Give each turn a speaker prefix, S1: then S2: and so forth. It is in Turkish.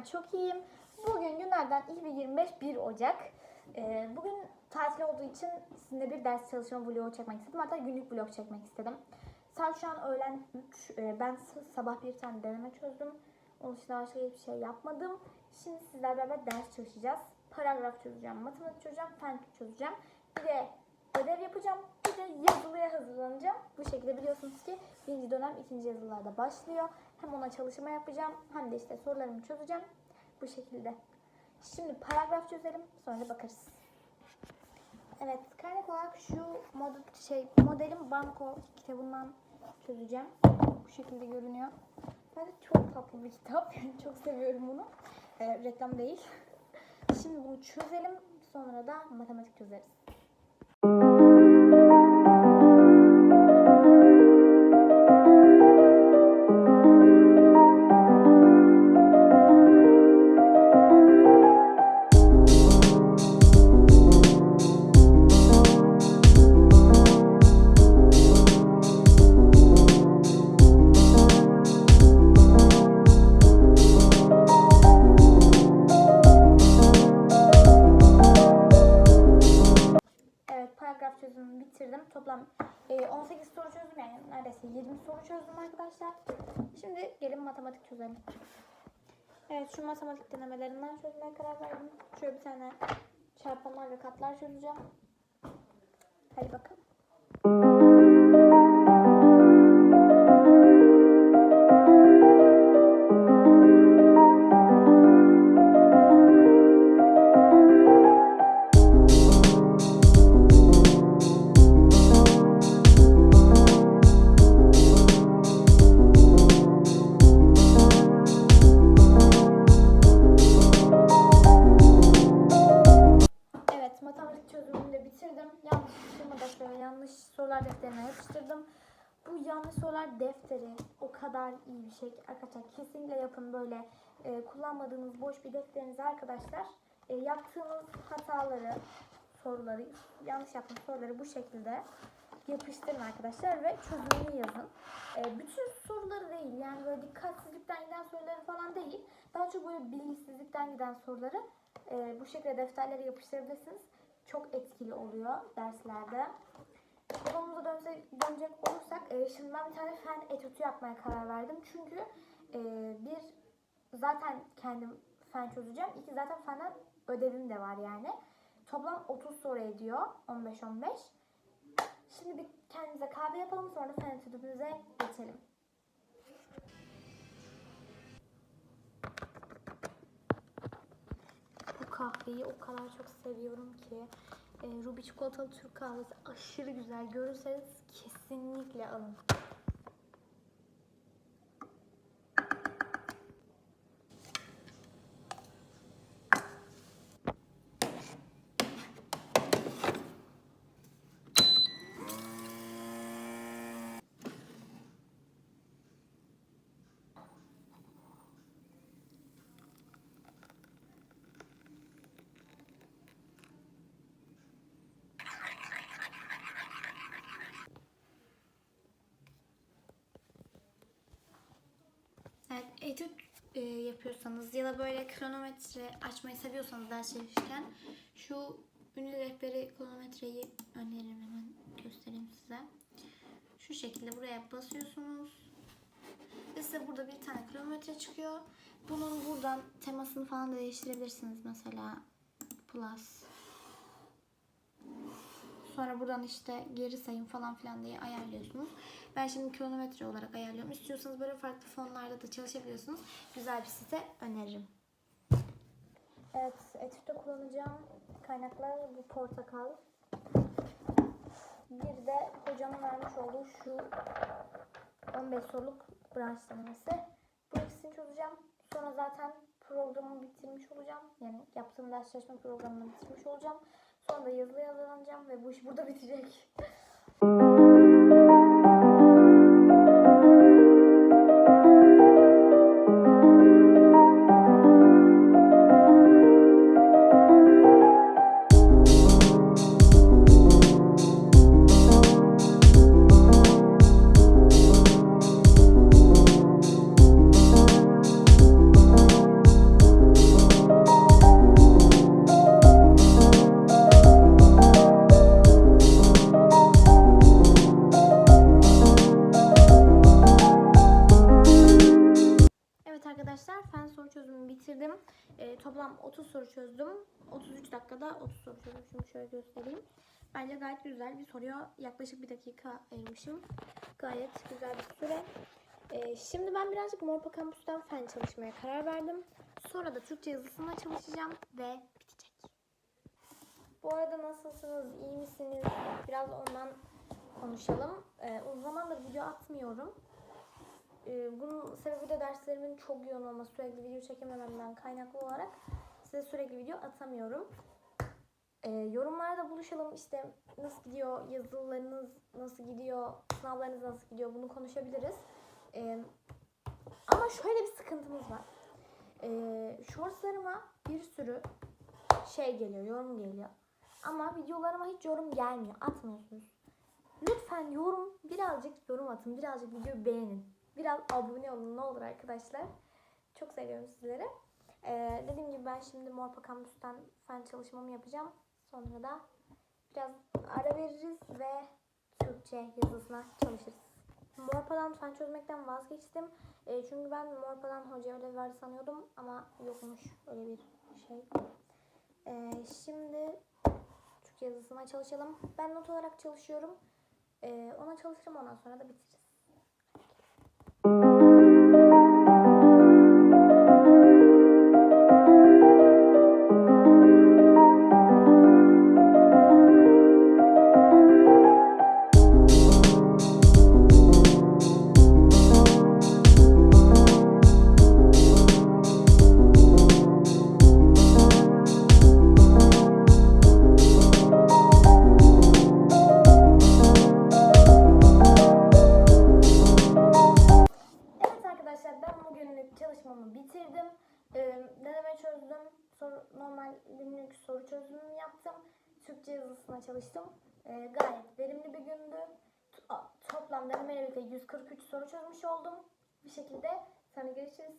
S1: ben çok iyiyim. Bugün günlerden iyi bir 25 1 Ocak. Ee, bugün tatil olduğu için sizinle bir ders çalışma vlogu çekmek istedim. Hatta günlük vlog çekmek istedim. Saat şu an öğlen 3. Ee, ben sabah bir tane deneme çözdüm. Onun dışında başka hiçbir şey yapmadım. Şimdi sizlerle beraber ders çalışacağız. Paragraf çözeceğim, matematik çözeceğim, fen çözeceğim. Bir de ödev yapacağım. Bir de yazılıya hazırlanacağım. Bu şekilde biliyorsunuz ki birinci dönem ikinci yazılılarda başlıyor. Hem ona çalışma yapacağım hem de işte sorularımı çözeceğim. Bu şekilde. Şimdi paragraf çözelim sonra bakarız. Evet kaynak olarak şu model, şey, modelim banko kitabından çözeceğim. Bu şekilde görünüyor. Bence çok tatlı bir kitap. Çok seviyorum bunu. Ee, reklam değil. Şimdi bunu çözelim. Sonra da matematik çözeriz. Bitirdim. Toplam e, 18 soru çözdüm yani neredeyse 20 soru çözdüm arkadaşlar. Şimdi gelin matematik çözelim. Evet şu matematik denemelerinden çözmeye karar verdim. Şöyle bir tane çarpanlar ve katlar çözeceğim. Hadi bakalım. Yanlış sorular defterine yapıştırdım. Bu yanlış sorular defteri o kadar iyi bir şey ki arkadaşlar kesinlikle yapın böyle e, kullanmadığınız boş bir defterinize arkadaşlar e, yaptığınız hataları soruları yanlış yaptığınız soruları bu şekilde yapıştırın arkadaşlar ve çözümünü yazın. E, bütün soruları değil yani böyle dikkatsizlikten giden soruları falan değil. Daha çok böyle bilinçsizlikten giden soruları e, bu şekilde defterlere yapıştırabilirsiniz. Çok etkili oluyor derslerde. Konumuza dönse, dönecek olursak e, şimdi ben bir tane fen etütü yapmaya karar verdim. Çünkü e, bir zaten kendim fen çözeceğim. İki zaten fenden ödevim de var yani. Toplam 30 soru ediyor. 15-15. Şimdi bir kendimize kahve yapalım sonra fen etütümüze geçelim. Bu kahveyi o kadar çok seviyorum ki. E, Ruby çikolatalı Türk kahvesi aşırı güzel. Görürseniz kesinlikle alın. Evet, etüt e, yapıyorsanız ya da böyle kronometre açmayı seviyorsanız ders çalışırken şu ünlü rehberi kronometreyi öneririm hemen göstereyim size. Şu şekilde buraya basıyorsunuz. Ve size burada bir tane kronometre çıkıyor. Bunun buradan temasını falan da değiştirebilirsiniz mesela plus. Sonra buradan işte geri sayım falan filan diye ayarlıyorsunuz. Ben şimdi kronometre olarak ayarlıyorum. İstiyorsanız böyle farklı fonlarda da çalışabiliyorsunuz. Güzel bir site öneririm. Evet, etütte kullanacağım kaynaklar bu portakal. Bir de hocamın vermiş olduğu şu 15 soruluk branş denemesi. Bu ikisini çözeceğim. Sonra zaten programı bitirmiş olacağım. Yani yaptığım ders çalışma programını bitirmiş olacağım. Da yazılı hazırlanacağım ve bu iş burada bitecek. soru çözdüm. 33 dakikada 30 soru çözdüm. Şimdi şöyle göstereyim. Bence gayet güzel bir soruya yaklaşık bir dakika ayırmışım. Gayet güzel bir süre. Ee, şimdi ben birazcık Morpa Kampüs'ten fen çalışmaya karar verdim. Sonra da Türkçe yazısına çalışacağım ve bitecek. Bu arada nasılsınız? İyi misiniz? Biraz ondan konuşalım. Ee, uzun zamandır video atmıyorum. Ee, bunun sebebi de derslerimin çok yoğun olması, sürekli video çekemememden kaynaklı olarak size sürekli video atamıyorum. Ee, yorumlarda buluşalım işte nasıl gidiyor, yazılarınız nasıl gidiyor, sınavlarınız nasıl gidiyor bunu konuşabiliriz. Ee, ama şöyle bir sıkıntımız var. Ee, shortslarıma bir sürü şey geliyor, yorum geliyor. Ama videolarıma hiç yorum gelmiyor, atmıyorsunuz. Lütfen yorum, birazcık yorum atın, birazcık videoyu beğenin. Biraz abone olun ne olur arkadaşlar. Çok seviyorum sizleri. Ee, dediğim gibi ben şimdi Morpa Kampüs'ten fen çalışmamı yapacağım. Sonra da biraz ara veririz ve Türkçe yazısına çalışırız. Morpa'dan fen çözmekten vazgeçtim. Ee, çünkü ben Morpa'dan hoca ödev var sanıyordum ama yokmuş öyle bir şey. Ee, şimdi Türkçe yazısına çalışalım. Ben not olarak çalışıyorum. Ee, ona çalışırım ondan sonra da bitiririz. Yaptım. Türkçe yazısına çalıştım. Ee, gayet verimli bir gündü. To- a- Toplam denemeyle birlikte 143 soru çözmüş oldum. Bir şekilde sonra görüşürüz.